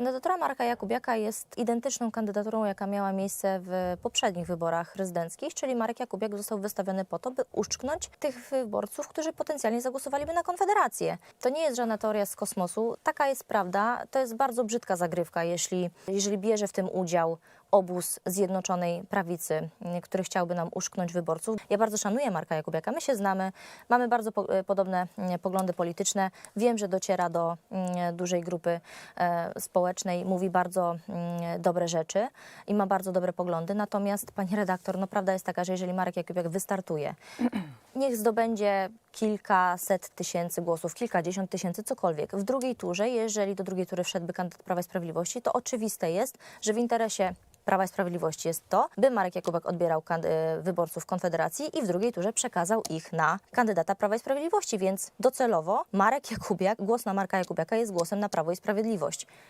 Kandydatura Marka Jakubiaka jest identyczną kandydaturą, jaka miała miejsce w poprzednich wyborach prezydenckich, czyli Marek Jakubiak został wystawiony po to, by uszczknąć tych wyborców, którzy potencjalnie zagłosowaliby na Konfederację. To nie jest żadna teoria z kosmosu, taka jest prawda. To jest bardzo brzydka zagrywka, jeśli, jeżeli bierze w tym udział obóz Zjednoczonej Prawicy, który chciałby nam uszknąć wyborców. Ja bardzo szanuję Marka Jakubiaka, my się znamy, mamy bardzo po, y, podobne y, poglądy polityczne. Wiem, że dociera do y, dużej grupy e, społecznej, mówi bardzo y, dobre rzeczy i ma bardzo dobre poglądy. Natomiast, pani redaktor, no prawda jest taka, że jeżeli Marek Jakubiak wystartuje, niech zdobędzie kilkaset tysięcy głosów, kilkadziesiąt tysięcy, cokolwiek. W drugiej turze, jeżeli do drugiej tury wszedłby kandydat Prawa i Sprawiedliwości, to oczywiste jest, że w interesie Prawa i Sprawiedliwości jest to, by Marek Jakubek odbierał y, wyborców Konfederacji i w drugiej turze przekazał ich na kandydata Prawa i Sprawiedliwości, więc docelowo Marek Jakubiak, głos na Marka Jakubiaka jest głosem na Prawo i Sprawiedliwość.